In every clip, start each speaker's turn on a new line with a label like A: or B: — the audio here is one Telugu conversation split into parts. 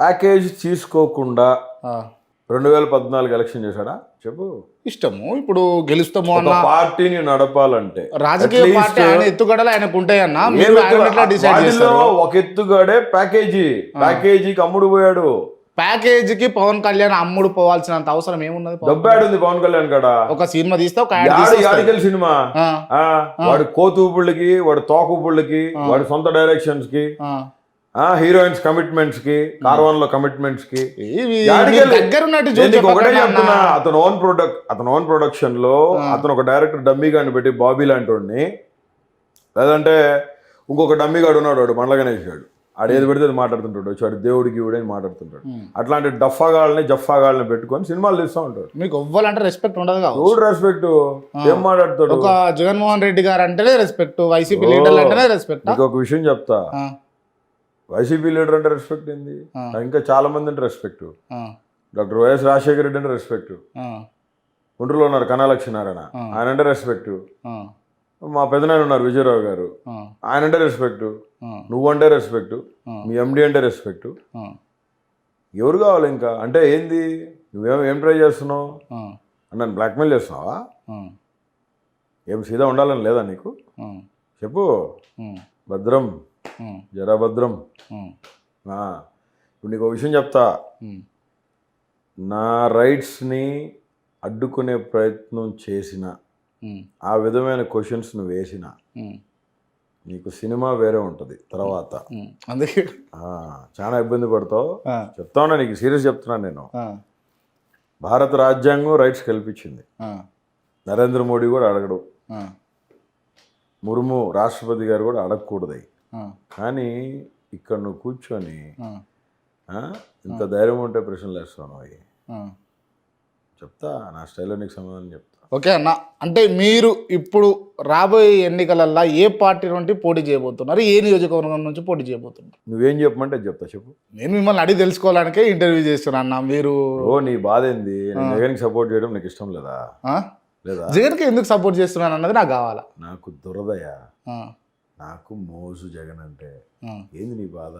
A: ప్యాకేజ్ తీసుకోకుండా. రెండు వేల పద్నాలుగు ఎలక్షన్ చేశాడా? చెప్పు.
B: ఇష్టము. ఇప్పుడు గెలుస్తాము అన్న
A: పార్టీని నడపాలంటే
B: రాజకీయ పార్టీ ఆయన ఎత్తుగడలు ఆయనకు ఉంటాయన్నా
A: ఒక ఎత్తుగాడే ప్యాకేజీ. ప్యాకేజీకి అమ్ముడు పోయాడు.
B: ప్యాకేజీకి పవన్ కళ్యాణ్ అమ్ముడు పోవాల్సినంత అవసరం ఏమున్నది?
A: దొబ్బాడు పవన్ కళ్యాణ్ కాడ.
B: ఒక సినిమా తీస్తే ఒక.
A: యాడికల్ సినిమా. వాడి కోతూపుళ్ళకి వాడి తోకూపుళ్ళకి వాడి సొంత డైరెక్షన్స్కి హీరోయిన్స్ కమిట్మెంట్స్కి కార్వాన్లో కమిట్మెంట్స్కి
B: ఇవి
A: యాడికెళ్ళి?
B: దగ్గర ఉన్నట్టు
A: నేను నీకు ఒకటే చెప్తున్నా అతను ఓన్ ప్రొడక్ట్ అతను ఓన్ ప్రొడక్షన్లో అతను ఒక డైరెక్టర్ డమ్మీ గాని పెట్టి బాబీ లాంటి వాడిని లేదంటే ఇంకొక డమ్మీ గాడు ఉన్నాడు వాడు మండల గణేష్ గాడు. ఆడు ఏది పెడితే మాట్లాడుతుంటాడు వచ్చి వాడు దేవుడికి ఇవిడని మాట్లాడుతుంటాడు. అట్లాంటి డఫాగాళ్ళని జఫాగాళ్ళని పెట్టుకొని సినిమాలు తీస్తూ ఉంటాడు.
B: మీకు ఇవ్వాలంటే రెస్పెక్ట్ ఉండదు కావచ్చు.
A: చూడు రెస్పెక్ట్ ఏం మాట్లాడతాడు?
B: ఒక జగన్మోహన్ రెడ్డి గారు అంటేనే రెస్పెక్ట్ వైసీపీ లీడర్లు అంటేనే రెస్పెక్ట్
A: ఒక విషయం చెప్తా. వైసీపీ లీడర్ అంటే రెస్పెక్ట్ ఏంది? ఇంకా చాలా మంది అంటే respect doctor YS Rajasekhara Reddy అంటే రెస్పెక్ట్ గుంటూరులో ఉన్నారు కనాలక్ష్మి నారాయణ. ఆయన అంటే రెస్పెక్ట్ మా పెదనాయన ఉన్నారు విజయరావు గారు. ఆయన అంటే రెస్పెక్ట్ నువ్వంటే రెస్పెక్ట్ మీ ఎండి అంటే రెస్పెక్ట్ ఎవరు కావాలి ఇంకా? అంటే ఏంది? నువ్వేం ఏం ట్రై చేస్తున్నావు? నన్ను బ్లాక్మెయిల్ చేస్తున్నావా? ఏం సీదా ఉండాలని లేదా నీకు? చెప్పు. భద్రం. జరా భద్రం ఆ, ఇప్పుడు నీకు ఒక విషయం చెప్తా. నా రైట్స్ని అడ్డుకునే ప్రయత్నం చేసిన ఆ విధమైన క్వశ్చన్స్ నువ్వు వేసిన నీకు సినిమా వేరే ఉంటుంది తర్వాత.
B: అందుకే.
A: చాలా ఇబ్బంది పడతావు. చెప్తా నీకు సీరియస్ చెప్తున్నాను నేను. భారత రాజ్యాంగం రైట్స్ కల్పించింది. నరేంద్ర మోడీ కూడా అడగడు. ముర్ము రాష్ట్రపతి గారు కూడా అడగకూడదు. కానీ ఇక్కడ నువ్వు కూర్చొని ఇంత ధైర్యం ఉంటే ప్రశ్నలు వేస్తాను అవి. చెప్తా నా స్టైల్లో నీకు సమాధానం చెప్తా.
B: ఓకే అన్న అంటే మీరు ఇప్పుడు రాబోయే ఎన్నికలల్లో ఏ పార్టీ నుండి పోటీ చేయబోతున్నారు? ఏ నియోజకవర్గం నుంచి పోటీ చేయబోతున్నారు?
A: నువ్వేం చెప్పమంటే చెప్తా చెప్పు.
B: నేను మిమ్మల్ని అడిగి తెలుసుకోవడానికే ఇంటర్వ్యూ చేస్తున్నా అన్న మీరు
A: ఓ నీ బాధ ఏంది? నేను జగన్కి సపోర్ట్ చేయడం నీకు ఇష్టం లేదా? లేదా?
B: జగన్కి ఎందుకు సపోర్ట్ చేస్తున్నాను అన్నది నాకు కావాలా?
A: నాకు దురదయ నాకు మోజు జగన్ అంటే ఏంది నీ బాధ?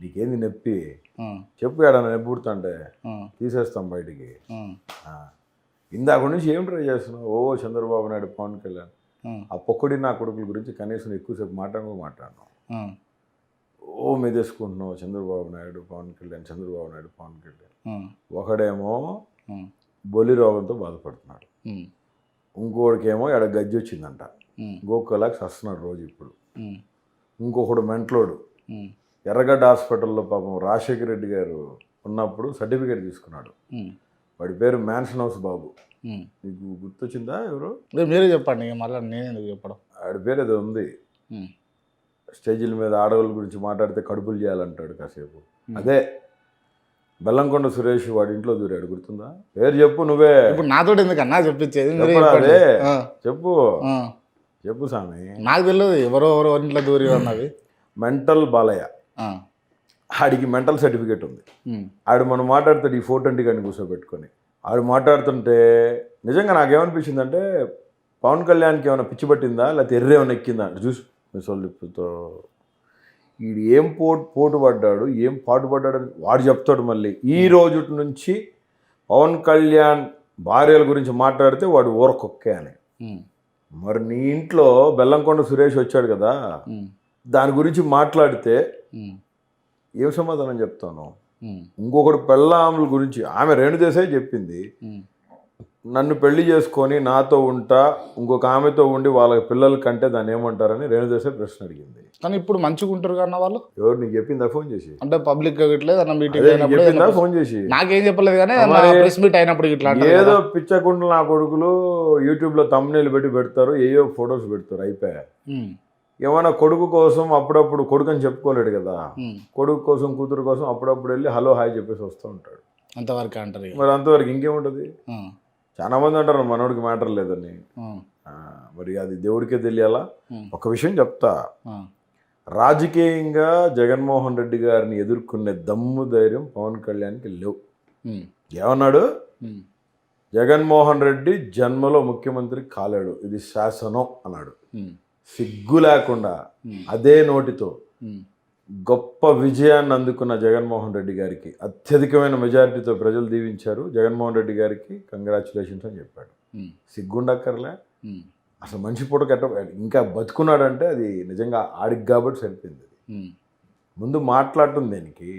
A: నీకేంది నొప్పి? చెప్పు ఏడన్నా నొప్పి పుడుతుంటే.
B: ఆ,
A: తీసేస్తాం బయటికి. ఇందాక నుంచి ఏం ట్రై చేస్తున్నావు? ఓ చంద్రబాబు నాయుడు పవన్ కళ్యాణ్.
B: ఆ,
A: పొక్కడి నా కొడుకుల గురించి కనీసం ఎక్కువసేపు మాట్లాడము మాట్లాడను. ఓ మెదేసుకుంటున్నావు చంద్రబాబు నాయుడు పవన్ కళ్యాణ్ చంద్రబాబు నాయుడు పవన్ కళ్యాణ్. ఒకడేమో బొలి రోగంతో బాధపడుతున్నాడు. ఇంకోడికేమో ఎడ గజ్జి వచ్చిందంట.
B: ఉమ్,
A: గోకులాకి వస్తున్నాడు రోజు ఇప్పుడు. ఇంకొకడు మెంట్లోడు. ఎర్రగడ్డ హాస్పిటల్లో పాపం రాజశేఖర రెడ్డి గారు ఉన్నప్పుడు సర్టిఫికేట్ తీసుకున్నాడు. వాడి పేరు మ్యాన్షన్ హౌస్ బాబు. నీకు గుర్తొచ్చిందా ఎవరు?
B: మీరు చెప్పండి మళ్ళీ నేను ఎందుకు చెప్పడం?
A: వాడి పేరు ఏదో ఉంది. స్టేజీల మీద ఆడవాళ్ళ గురించి మాట్లాడితే కడుపులు చేయాలంటాడు కాసేపు. అదే బెల్లంకొండ సురేష్ వాడి ఇంట్లో దూరాడు గుర్తుందా? పేరు చెప్పు నువ్వే.
B: ఇప్పుడు నాతో ఎందుకన్నా? చెప్పించేది
A: అదే? చెప్పు. చెప్పు స్వామి
B: నాకు తెలియదు ఎవరో ఎవరో ఇంట్లో దూరి ఉన్నది
A: మెంటల్ బాలయ్య. ఆడికి మెంటల్ సర్టిఫికేట్ ఉంది. ఆడు మనం మాట్లాడుతాడు ఈ ఫోటో ఇంటికి అని కూర్చోబెట్టుకొని ఆడు మాట్లాడుతుంటే నిజంగా నాకేమనిపించిందంటే పవన్ కళ్యాణ్కి ఏమైనా పిచ్చి పట్టిందా? లేకపోతే ఎర్ర ఏమైనా ఎక్కిందా? అంటే చూసి మిసోళ్ళతో వీడు ఏం పోటు పోటు పడ్డాడు ఏం పాటు పడ్డాడు అని వాడు చెప్తాడు మళ్ళీ. ఈ రోజు నుంచి పవన్ కళ్యాణ్ భార్యల గురించి మాట్లాడితే వాడు ఊరకొక్కే అని. మరి నీ ఇంట్లో బెల్లంకొండ సురేష్ వచ్చాడు కదా దాని గురించి మాట్లాడితే ఏం సమాధానం చెప్తాను? ఇంకొకటి పెళ్ళాముల గురించి ఆమె రేణుదేశాయ్ చెప్పింది. నన్ను పెళ్ళి చేసుకొని నాతో ఉంటా ఇంకొక ఆమెతో ఉండి వాళ్ళ పిల్లల కంటే దాన్ని ఏమంటారని రేణుదేశాయ్ ప్రశ్న అడిగింది.
B: కానీ ఇప్పుడు మంచిగా ఉంటారు కన్నా వాళ్ళు?
A: ఎవరు? నీకు చెప్పిందా? ఫోన్ చేసి.
B: అంటే పబ్లిక్ మీటింగ్ అయినప్పుడు
A: చెప్పిందా? ఫోన్ చేసి.
B: నాకేం చెప్పలేదు కానీ
A: మరి
B: ప్రెస్ మీట్ అయినప్పుడు ఇట్లా
A: ఏదో
B: కదా.
A: పిచ్చకుండలు నా కొడుకులు యూట్యూబ్లో తమ్ముళ్ళు పెట్టి పెడతారు ఏయో ఫొటోస్ పెడతారు అయిపోయా. ఏమైనా కొడుకు కోసం అప్పుడప్పుడు కొడుకు అని చెప్పుకోలేడు కదా. కొడుకు కోసం కూతురు కోసం అప్పుడప్పుడు వెళ్ళి హలో హాయ్ చెప్పేసి వస్తూ ఉంటాడు.
B: అంతవరకు అంటారు.
A: మరి అంతవరకు ఇంకేముంటుంది? చాలా మంది అంటారు మనోడికి మ్యాటర్ లేదని. మరి అది దేవుడికే తెలియాలా? ఒక విషయం చెప్తా. రాజకీయంగా జగన్మోహన్ రెడ్డి గారిని ఎదుర్కొనే దమ్ము ధైర్యం పవన్ కళ్యాణ్కి లేవు. ఏమన్నాడు? జగన్మోహన్ రెడ్డి జన్మలో ముఖ్యమంత్రి కాలేడు. ఇది శాసనం అన్నాడు. సిగ్గు లేకుండా అదే నోటితో గొప్ప విజయాన్ని అందుకున్న జగన్మోహన్ రెడ్డి గారికి అత్యధికమైన మెజారిటీతో ప్రజలు దీవించారు జగన్మోహన్ రెడ్డి గారికి కంగ్రాచులేషన్స్ అని చెప్పాడు.
B: ఉమ్,
A: సిగ్గుండక్కర్లే.
B: ఉమ్,
A: అసలు మనిషి పూట కట్ట ఇంకా బతుకున్నాడంటే అది నిజంగా ఆడికి కాబట్టి సరిపోయింది అది.
B: ఉమ్,
A: ముందు మాట్లాడటం దేనికి?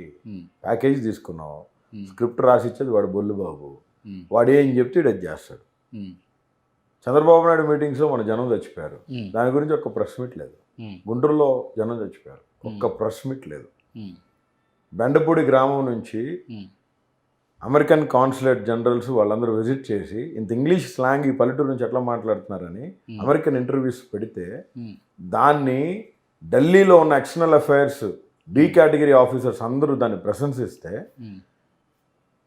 A: ప్యాకేజ్ తీసుకున్నావు స్క్రిప్ట్ రాసిచ్చేది వాడు బొల్లు బాబు వాడు ఏం చెప్తే ఇది అది చేస్తాడు. చంద్రబాబు నాయుడు మీటింగ్స్లో మన జనం చచ్చిపోయారు. దాని గురించి ఒక్క ప్రెస్ మీట్ లేదు. గుంటూరులో జనం చచ్చిపోయారు. ఒక్క ప్రెస్ మీట్ లేదు. బెండపూడి గ్రామం నుంచి అమెరికన్ కాన్సులేట్ జనరల్స్ వాళ్ళందరూ విజిట్ చేసి ఇంత ఇంగ్లీష్ స్లాంగ్ ఈ పల్లెటూరు నుంచి ఎట్లా మాట్లాడుతున్నారని అమెరికన్ ఇంటర్వ్యూస్ పెడితే దాన్ని ఢిల్లీలో ఉన్న external affairs B category officers అందరూ దాన్ని ప్రశంసిస్తే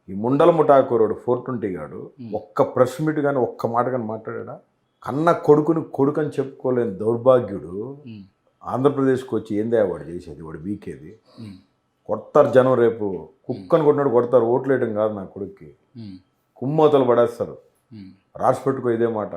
A: ఈ ముండల ముఠాకూరుడు ఫోర్ ట్వంటీ గాడు ఒక్క ప్రెస్ మీట్ కానీ ఒక్క మాట కానీ మాట్లాడా? కన్న కొడుకుని కొడుకని చెప్పుకోలేని దౌర్భాగ్యుడు ఆంధ్రప్రదేశ్కి వచ్చి ఏందే వాడు చేసేది? వాడు బీకేది?
B: ఉమ్,
A: కొడతారు జనం రేపు. కుక్కని కొట్టినాడు కొడతారు. ఓట్లు వేయడం కాదు నా కొడుక్కి. కుమ్మోతలు పడేస్తారు. రాసి పెట్టుకో ఇదే మాట.